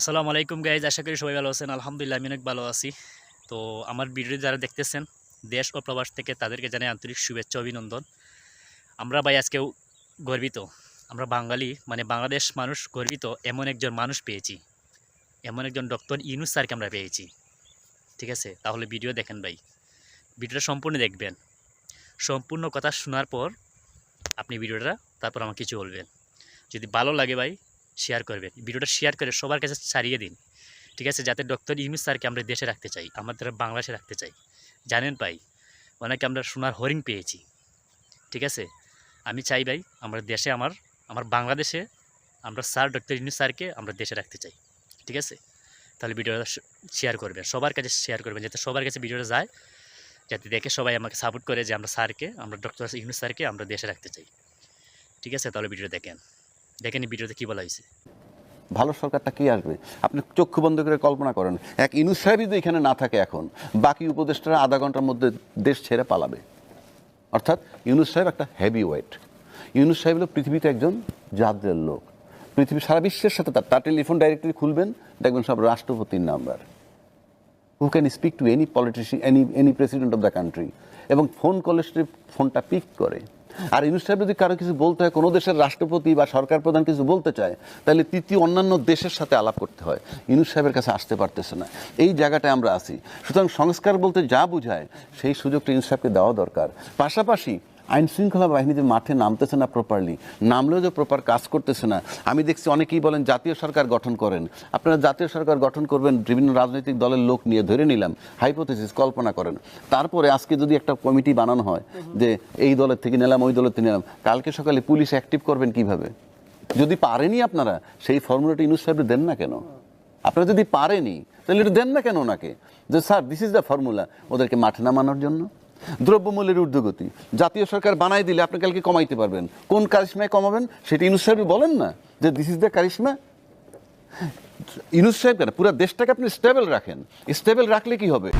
আসসালামু আলাইকুম গাইজ আশা করি সবাই ভালো আছেন। আলহামদুলিল্লাহ, আমি অনেক ভালো আছি। তো আমার ভিডিও যারা দেখতেছেন, দেশ ও প্রবাস থেকে তাদেরকে জানাই আন্তরিক শুভেচ্ছা, অভিনন্দন। আমরা ভাই আজকেও গর্বিত। আমরা বাঙালি মানে বাংলাদেশ মানুষ গর্বিত, এমন একজন মানুষ পেয়েছি। এমন একজন ডক্টর ইউনুস স্যারকে আমরা পেয়েছি। ঠিক আছে? তাহলে ভিডিও দেখেন ভাই। ভিডিওটা সম্পূর্ণ দেখবেন। সম্পূর্ণ কথা শোনার পর আপনি ভিডিওটা তারপর আমাকে কিছু বলবেন। যদি ভালো লাগে ভাই শেয়ার করবেন। ভিডিওটা শেয়ার করে সবার কাছে ছাড়িয়ে দিন। ঠিক আছে? যাতে ডক্টর ইউনুস স্যারকে আমরা দেশে রাখতে চাই আমাদের বাংলাদেশে রাখতে চাই। জানেন ভাই, অনেকে আমরা সোনার হরিণ পেয়েছি। ঠিক আছে? আমি চাই ভাই, আমরা দেশে আমার আমার বাংলাদেশে আমরা স্যার ডক্টর ইউনুস স্যারকে আমরা দেশে রাখতে চাই। ঠিক আছে? তাহলে ভিডিওটা শেয়ার করবেন, সবার কাছে শেয়ার করবেন, যাতে সবার কাছে ভিডিওটা যায়। যাতে দেখে সবাই আমাকে সাপোর্ট করে যে আমরা স্যারকে, আমরা ডক্টর ইউনুস স্যারকে আমরা দেশে রাখতে চাই। ঠিক আছে? তাহলে ভিডিও দেখেন। দেখেন ভিডিওতে কী বলা হয়েছে। ভালো সরকারটা কি আসবে? আপনি চক্ষু বন্ধ করে কল্পনা করেন, এক ইনুস সাহেবই যদি এখানে না থাকে এখন, বাকি উপদেষ্টারা আধা ঘণ্টার মধ্যে দেশ ছেড়ে পালাবে। অর্থাৎ ইউনুস সাহেব একটা হেভি ওয়েট ইউনুস সাহেব হলো পৃথিবীতে একজন জাদ্রের লোক। পৃথিবী সারা বিশ্বের সাথে তার তার টেলিফোন ডাইরেক্টরি খুলবেন, দেখবেন সব রাষ্ট্রপতির number who can speak to any politician any any president of the country এবং ফোন কলে ফোনটা পিক করে। আর ইউনুস সাহেব যদি কারও কিছু বলতে হয়, কোনো দেশের রাষ্ট্রপতি বা সরকার প্রধান কিছু বলতে চায়, তাহলে তৃতীয় অন্যান্য দেশের সাথে আলাপ করতে হয়। ইউনুস সাহেবের কাছে আসতে পারতেছে না। এই জায়গাটায় আমরা আছি। সুতরাং সংস্কার বলতে যা বোঝায়, সেই সুযোগটা ইউনুস সাহেবকে দেওয়া দরকার। পাশাপাশি আইন শৃঙ্খলা বাহিনী যে মাঠে নামতেছে না প্রপারলি নামলেও যে প্রপার কাজ করতেছে না। আমি দেখছি অনেকেই বলেন, জাতীয় সরকার গঠন করেন। আপনারা জাতীয় সরকার গঠন করবেন, বিভিন্ন রাজনৈতিক দলের লোক নিয়ে ধরে নিলাম হাইপোথেসিস কল্পনা করেন। তারপরে আজকে যদি একটা কমিটি বানানো হয় যে, এই দলের থেকে নিলাম, ওই দলের থেকে নিলাম। কালকে সকালে পুলিশ অ্যাক্টিভ করবেন কীভাবে? যদি পারেনি আপনারা, সেই ফর্মুলাটা ইউনুস সাহেব দেন না কেন? আপনারা যদি পারেনি, তাহলে এটা দেন না কেন ওনাকে? যে, sir this is the formula ওদেরকে মাঠে নামানোর জন্য। দ্রব্যমূল্যের ঊর্ধ্বগতি। জাতীয় সরকার বানাই দিলে আপনি কালকে কমাইতে পারবেন। কোন কারিশমায় কমাবেন? সেটা ইউনুস সাহেব বলেন না যে this is the charisma. Yunus সাহেব কেন? পুরো দেশটাকে আপনি স্টেবল রাখেন। স্টেবল রাখলে কি হবে?